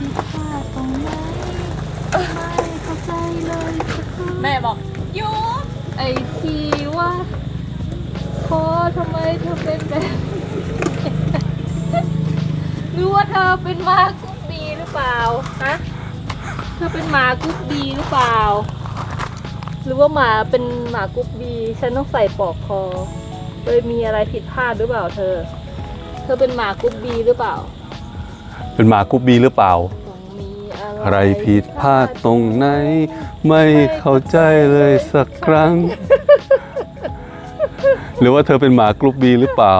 ผิดพลาดตรงไหนไม่เข้าใจเลยสักครั้งแม่บอกหยุดไอที่ว่าพอทำไมเธอเป็นแบบนี้หรือว่าเธอเป็นหมากุ๊กบีหรือเปล่าฮะเธอเป็นหมากุ๊กบีหรือเปล่า หรือว่าหมาเป็นหมากุ๊กบีฉันต้องใส่ปลอกคอเลยมีอะไรผิดพลาดหรือเปล่าเธอ เธอเป็นหมากุ๊กบีหรือเปล่า เป็นหมากุ๊บบีหรือเปล่าต้องมีอะอะไรผิดพลาดตรงไหน ไม่เข้าใจเลยสักครั้ง หรือว่าเธอเป็นหมากรุ๊ปบีหรือเปล่า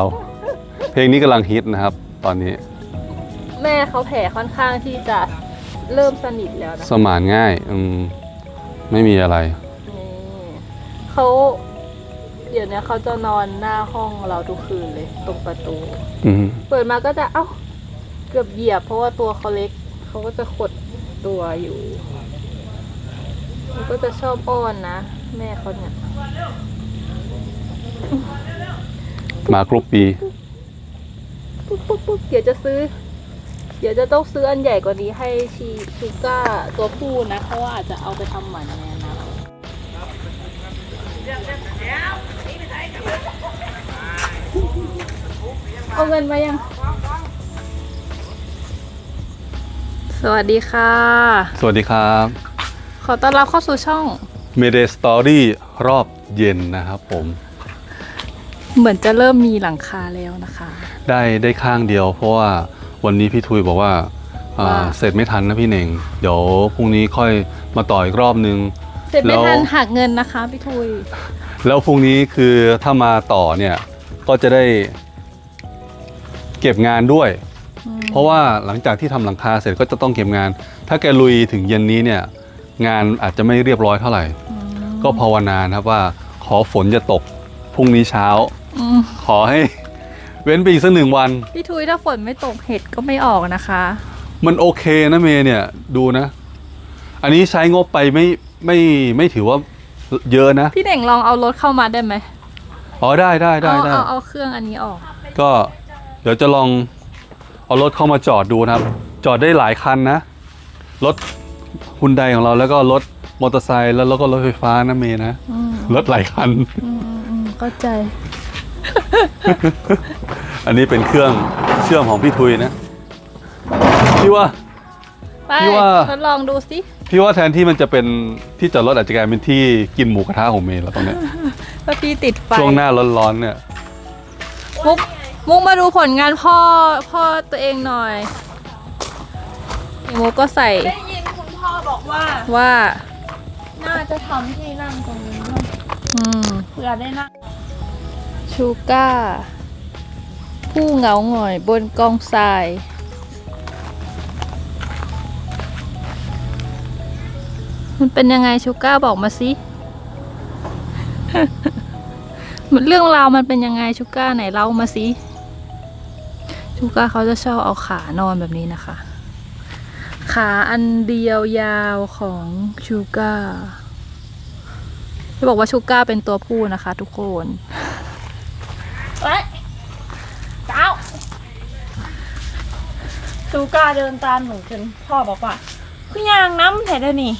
เพลงนี้กำลังฮิตนะครับ ตอนนี้ แม่เขาแผลค่อนข้างที่จะเริ่มสนิทแล้วนะสมานง่าย อืม ไม่มีอะไร นี่เขาเดี๋ยวนี้เขาจะนอนหน้าห้องเราทุกคืนเลย ตรงประตู อืม เปิดมาก็จะเอ้า เกือบเหยียบเพราะว่าตัวเขาเล็ก เขาก็จะขดตัวอยู่เขาก็จะชอบอ้อนนะ แม่เขาเนี่ยหมากรุ๊ปบีปุ๊บปุ๊บปุ๊บเดี๋ยวจะซื้อ เดี๋ยวจะต้องซื้ออันใหญ่กว่านี้ให้ชีชูก้าตัวผู้นะเพราะว่าอาจจะเอาไปทำหมันในอนาคตเอาเงินมายัง สวัสดีค่ะ สวัสดีครับ ขอต้อนรับเข้าสู่ช่องเมเดสตอรี่รอบเย็นนะครับผม เหมือนจะเริ่มมีหลังคาแล้วนะคะ ได้ได้ข้างเดียว เพราะว่าวันนี้พี่ทุยบอกว่าอ่าว่า เสร็จไม่ทันนะพี่เน่ง เดี๋ยวพรุ่งนี้ค่อยมาต่ออีกรอบนึง เสร็จไม่แล้ว ทันหักเงินนะคะพี่ทุย แล้วพรุ่งนี้คือถ้ามาต่อเนี่ยก็จะได้เก็บงานด้วย เพราะว่าหลังจากที่ทำหลังคาเสร็จก็จะต้องเก็บงาน ถ้าแกลุยถึงเย็นนี้เนี่ยงานอาจจะไม่เรียบร้อยเท่าไหร่ ก็ภาวนานะครับว่าขอฝนจะตกพรุ่งนี้เช้าอืมขอให้เว้นไปอีกสักหนึ่งวัน พี่ทุยถ้าฝนไม่ตกเห็ดก็ไม่ออกนะคะ มันโอเคนะเมย์เนี่ยดูนะ อันนี้ใช้งบไปไม่ไม่ไม่ถือว่าเยอะนะ พี่เด่งลองเอารถเข้ามาได้ไหมอ๋อได้ได้ได้เอาได้เอาเอาเครื่องอันนี้ออก ก็เดี๋ยวจะลอง เอารถเข้ามาจอดดูนะครับ จอดได้หลายคันนะ รถฮุนไดของเราแล้วก็รถมอเตอร์ไซค์แล้วแล้วก็รถไฟฟ้านะเมย์นะ อืมรถหลายคัน อืมอืมอืมเข้าใจ อันนี้เป็นเครื่องเชื่อมของพี่ทุยนะ พี่ว่า ไปพี่ว่า ทดลองดูสิพี่ว่าแทนที่มันจะเป็นที่จอดรถอาจจะกลายเป็นที่กินหมูกระทะของเมย์แล้วตรงเนี้ย ว่าพี่ติดไฟช่วงหน้าร้อนๆเนี่ยมุก มุกมาดูผลงานพ่อพ่อตัวเองหน่อยมุกก็ใส่ได้ยินคุณพ่อบอกว่า ว่า น่าจะทำที่นั่งตรงนี้ด้วยอืมเพื่อได้นั่งชูก้า ผู้เหงาหงอยบนกองทราย มันเป็นยังไงชูก้าบอกมาสิ มันเรื่องราวมันเป็นยังไงชูก้าไหนเล่ามาสิ ชูก้าเขาจะชอบเอาขานอนแบบนี้นะคะ ขาอันเดียวยาวของชูก้าจะบอกว่าชูก้าเป็นตัวผู้นะคะ ทุกคนเอ้ยเจ้าซูก้าเดินตามหนูจนพ่อบอกว่าคือยางน้ำเห็นได้นี่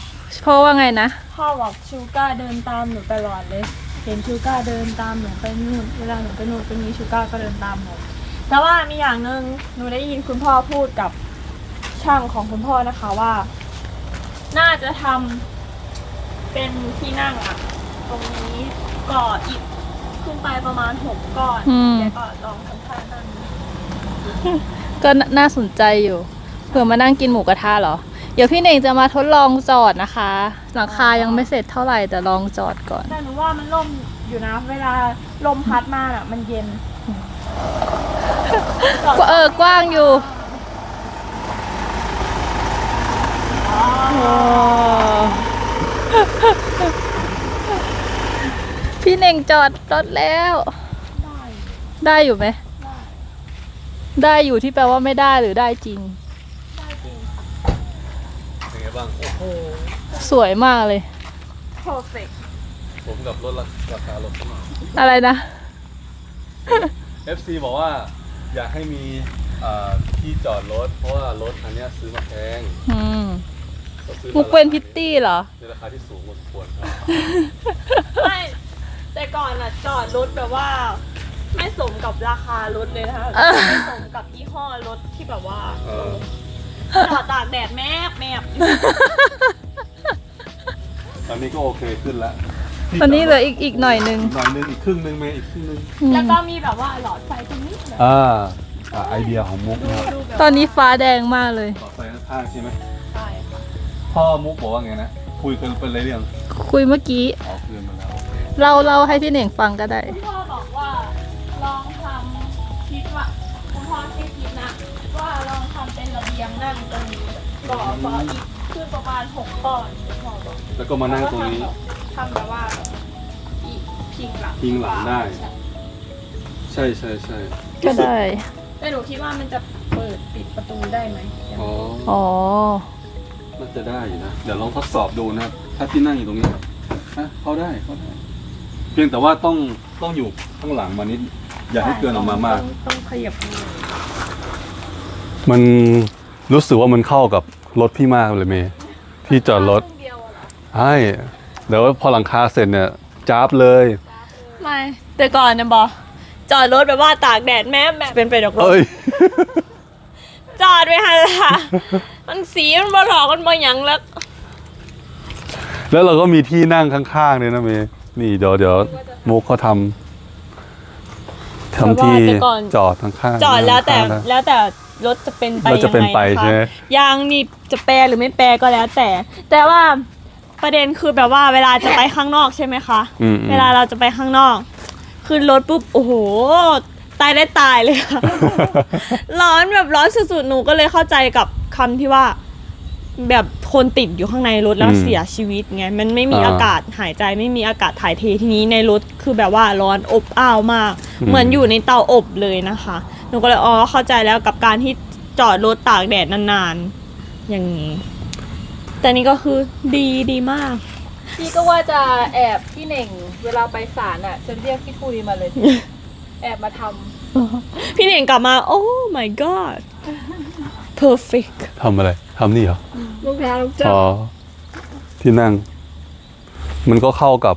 เพราะว่าไงนะ พ่อบอกชูก้าเดินตามหนูตลอดเลย เห็นชูก้าเดินตามหนูไปนู่น เวลาหนูไปนู่นไปนี้ชูก้าก็เดินตามหนู แต่ว่ามีอย่างหนึ่งหนูได้ยินคุณพ่อพูดกับช่างของคุณพ่อนะคะว่า น่าจะทำเป็นที่นั่งอะตรงนี้ก่ออิฐขึ้นไปประมาณหกก้อนอืม แล้วก็ลองทำท่านั่งก็นน่าสนใจอยู่เผื่อมานั่งกินหมูกระทะเหรอ เดี๋ยวพี่เน่งจะมาทดลองจอดนะคะ หลังคายังไม่เสร็จเท่าไหร่แต่ลองจอดก่อน แต่หนูว่ามันล่มอยู่นะ เวลาลมพัดมาอะ มันเย็นก็ เออกว้างอยู่โอ้พี่เน่งจอดรถแล้ว ได้อยู่ไหม ได้อยู่ที่แปลว่าไม่ได้หรือได้จริง เป็นไงบ้างโอ้โหสวยมากเลย perfect ผมกับรถราคารถขึ้นมาอะไรนะ FC บอกว่า อยากให้มีอ่าที่จอดรถ เพราะว่ารถคันเนี้ยซื้อมาแพงอืมก็ซื้อมุกเป็นพิตตี้เหรอ ในราคาที่สูงพอสมควรครับ ไม่แต่ก่อนอะจอดรถแบบว่า ไม่สมกับราคารถเลยนะคะเออ ไม่สมกับยี่ห้อรถที่แบบว่าเออ จอดตากแดดแมบแมบตอนนี้ก็โอเคขึ้นแล้ว ตอนนี้เหลืออีกอีกหน่อยนึงหน่อยนึงอีกครึ่งนึงเมย์อีกครึ่งนึงแล้วก็มีแบบว่าหลอดไฟตรงนี้แบบอ่าอ่าไอเดียของมุกดูนะครับดูแบบตอนนี้ฟ้าแดงมากเลย ต่อไฟข้างๆใช่ไหมใช่ค่ะพ่อมุกบอกว่าไงนะคุยกันเป็นอะไรเรื่องคุยเมื่อกี้อ๋อคุยกันมาแล้วโอเคเราเราให้พี่เหน่งฟังก็ได้ คุณพ่อบอกว่าลองทำคิดว่าคุณพ่อแค่คิดนะว่าลองทำเป็นระเบียงนั่งตรงนี้ก่อก่ออีกขึ้นประมาณหกก้อนคุณพ่อบอกแล้วก็มานั่งตรงนี้ ทำแบบว่าอีพิงหลังพิงหลังได้ใช่ใช่ใช่ก็ได้ แต่หนูคิดว่ามันจะเปิดปิดประตูได้ไหมอ๋ออ๋อ น่าจะได้อยู่นะ เดี๋ยวลองทดสอบดูนะครับ ถ้าที่นั่งอยู่ตรงนี้นะเข้าได้เข้าได้ เพียงแต่ว่าต้องต้องอยู่ข้างหลังมานิด อย่าให้เกินออกมามาก ต้องต้องขยับมือมันรู้สึกว่ามันเข้ากับรถพี่มากเลยเมย์ที่จอดรถเดียวอะใช่ เดี๋ยวพอหลังคาเสร็จเนี่ยจ้าบเลย ไม่แต่ก่อนนะบอจอดรถแบบว่าตากแดดแม่แม่เป็นไปดอกรถเอ้ย จอดไว้ฮันล่ะมันสีมันบ่หลอกมันบ่หยังแล้วแล้วเราก็มีที่นั่งข้างๆเลยนะเมย์นี่เดี๋ยวเดี๋ยวมุกเขาทำทำที่จอดข้างๆจอดแล้วแต่ข้างๆได้แล้วแต่รถจะเป็นไปรถจะเป็นไปยังงใช่ไหมคะยางนี่จะแปรหรือไม่แปรก็แล้วแต่ แต่ว่า ประเด็นคือแบบว่าเวลาจะไปข้างนอกใช่ไหมคะอืมอืม เวลาเราจะไปข้างนอกขึ้นรถปุ๊บโอ้โห ตายได้ตายเลยค่ะ ร้อนแบบร้อนสุดๆหนูก็เลยเข้าใจกับคำที่ว่า แบบคนติดอยู่ข้างในรถแล้วอืมเสียชีวิตไงมันไม่มีอ่าอากาศหายใจไม่มีอากาศถ่ายเททีนี้ในรถคือแบบว่าร้อนอบอ้าวมาก อืม เหมือนอยู่ในเตาอบเลยนะคะ หนูก็เลยอ๋อเข้าใจแล้วกับการที่จอดรถตากแดดนานๆ อย่างนี้ แต่นี่ก็คือดีดีมาก พี่ก็ว่าจะแอบพี่เหน่งเวลาไปศาลอะ จะเรียกพี่ทุยมาเลย แอบมาทพี่เน่งกลับมา โอ้ my god perfect ทำอะไรทำนี่เหรอำลูกแพ้ลูกเจ้าอ๋อที่นั่ง มันก็เข้ากับ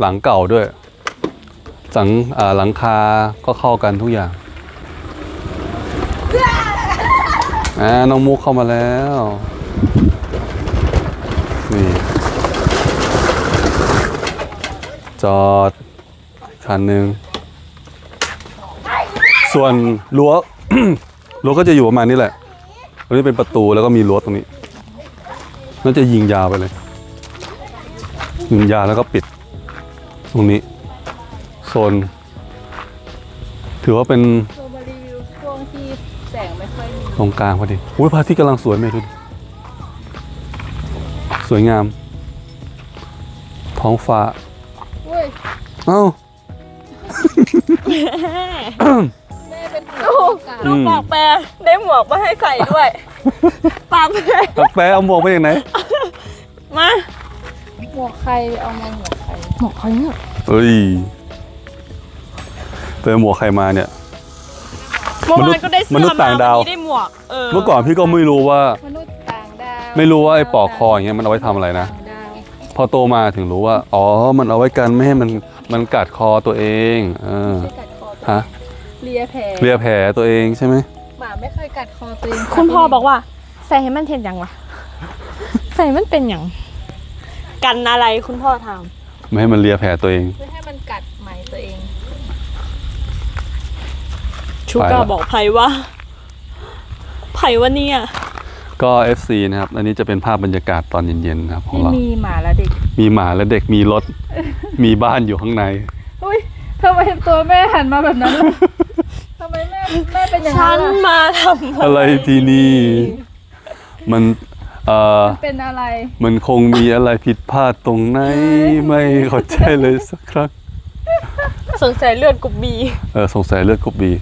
หลังเก่าด้วยสังอ่าหลังคาก็เข้ากันทุกอย่างอ่าน้องมุกเข้ามาแล้ว นี่ จอดคันหนึ่งส่วนรั้วรั้วก็จะอยู่ประมาณนี้แหละตรงนี้เป็นประตูแล้วก็มีรั้วตรงนี้น่าจะยิงยาวไปเลย ยิงยาวแล้วก็ปิด ตรงนี้โซนถือว่าเป็นตัวมารีวิวช่วงที่แสงไม่ค่อยมีตรงกลางพอดีอุ้ยพระอาทิตย์กำลังสวยไหมดูดิสวยงาม ท้องฟ้า เอ้าแม่เป็นหัวกาลูกบอกแปรได้หมวกมาให้ใส่ด้วยปากแปรกาแฟเอาหมวกไปอย่างไหนมาหมวกใครเอามาหมวกใครหมวกใครเนี่ยเอ้ยเจอหมวกใครมาเนี่ย เมื่อวานก็ได้เสื้อมนุษย์ต่างดาววันนี้ได้หมวกเออเมื่อก่อนพี่ก็ไม่รู้ว่า มนุษย์ต่างดาวไม่รู้ว่าไอ้ปอกคออย่างเงี้ยมันเอาไว้ทำอะไรนะ ต่างดาวพอโตมาถึงรู้ว่า อ๋อ มันเอาไว้กันไม่ให้มัน มันกัดคอตัวเองเออไม่กัดคอตัวฮะเลียแผลเลียแผลตัวเองใช่ไหมหมาไม่เคยกัดคอตัวเองคุณพ่อบอกว่า ใส่ให้มันเห็นยังวะ ใส่ให้มันเป็นอย่าง กันอะไรคุณพ่อทไม่ให้มันเลียแผลตัวเอง เพื่อให้มันกัดไหมตัวเองำชูก้าไปละบอกไผ่ว่าไผ่ว่าเนี่ย ก็ FC นะครับ อันนี้จะเป็นภาพบรรยากาศตอนเย็นๆนะครับของที่เรา มีหมาและเด็ก มีหมาและเด็กมีรถ มีบ้านอยู่ข้างใน อุ้ยทำไมตัวแม่หันมาแบบนั้นล่ะทำไมแม่แม่เป็นอย่างฉันั้นนล่ะมาทำอะไรที่นี่ มันเอ่อเป็นอะไร มันคงมีอะไรผิดพลาดตรงไหน ไม่เข้าใจเลยสักครั้ง สงสัยเลือดกรุ๊บบี เออสงสัยเลือดกบบี